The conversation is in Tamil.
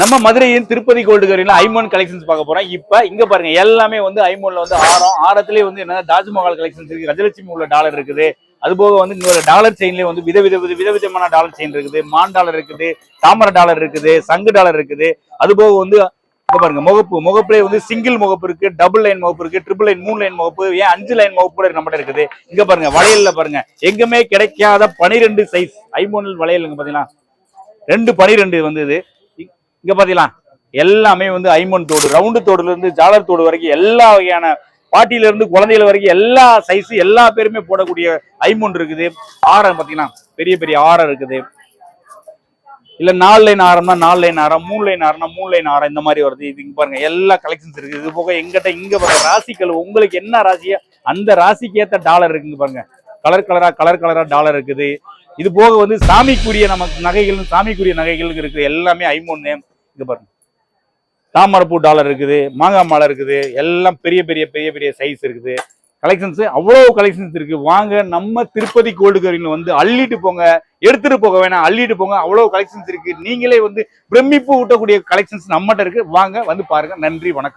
நம்ம மதுரையும் திருப்பதி கோல்டு கரையில ஐமோன் கலெக்ஷன்ஸ் பார்க்க போறோம். இப்ப இங்க பாருங்க எல்லாமே வந்து ஐமோன்ல வந்து ஆரம். ஆரத்திலே வந்து என்ன தாஜ்மஹால் கலெக்ஷன்ஸ் இருக்கு. கஜலட்சுமி உள்ள டாலர் இருக்குது. அது போக வந்து இங்க டாலர் செயின்லயே வந்து வித வித வித விதவிதமான டாலர் செயின் இருக்குது. மான் டாலர் இருக்குது தாமரை டாலர் இருக்குது சங்கு டாலர் இருக்குது. அது போக வந்து இங்க பாருங்க முகப்பு. முகப்புலே வந்து சிங்கிள் முகப்பு இருக்கு டபுள் லைன் முகப்பு இருக்கு ட்ரிபிள் லைன் மூணு லைன் முகப்பு ஏன் அஞ்சு லைன் முகப்பு கூட நம்மகிட்ட இருக்குது. இங்க பாருங்க வளையல்ல பாருங்க. எங்குமே கிடைக்காத பனிரெண்டு சைஸ் ஐமோனில் வளையல் பாத்தீங்கன்னா ரெண்டு பனிரெண்டு வந்து இது இங்க பாத்தீங்களா? எல்லாமே வந்து ஐமோன் தோடு ரவுண்டு தோடுல இருந்து ஜாலர் தோடு வரைக்கும் எல்லா வகையான பாட்டியில இருந்து குழந்தைகள் வரைக்கும் எல்லா சைஸ் எல்லா பேருமே போடக்கூடிய ஐமோன் இருக்குது. ஆரம் பாத்தீங்கன்னா பெரிய பெரிய ஆரம் இருக்குது. இல்ல நாலு லைன் ஆரம்னா நாலு லைன் ஆரம் மூணு லைன் ஆரம்னா மூணு லைன் ஆரம் இந்த மாதிரி வருது. இது பாருங்க எல்லா கலெக்ஷன்ஸ் இருக்கு இது போக எங்கிட்ட இங்க பாருங்க ராசிகள் உங்களுக்கு என்ன ராசியோ அந்த ராசிக்கு ஏத்த டாலர் இருக்குங்க பாருங்க. கலர் கலரா கலர் கலரா டாலர் இருக்குது. இது போக வந்து சாமிக்குரிய நமக்கு நகைகள் சாமிக்குரிய நகைகள் இருக்குது. எல்லாமே ஐமோன் நேம் இங்கே பாருங்க. தாமரைப்பூ டாலர் இருக்குது மாங்காய் மாலை இருக்குது எல்லாம் பெரிய பெரிய பெரிய பெரிய சைஸ் இருக்குது. கலெக்ஷன்ஸ் அவ்வளோ கலெக்ஷன்ஸ் இருக்கு. வாங்க நம்ம திருப்பதி கோல்டு கரியில் வந்து அள்ளிட்டு போங்க. எடுத்துட்டு போக வேணாம் அள்ளிட்டு போங்க. அவ்வளோ கலெக்ஷன்ஸ் இருக்கு. நீங்களே வந்து பிரமிப்பு ஊட்டக்கூடிய கலெக்ஷன்ஸ் நம்மகிட்ட இருக்கு. வாங்க வந்து பாருங்கள் நன்றி வணக்கம்.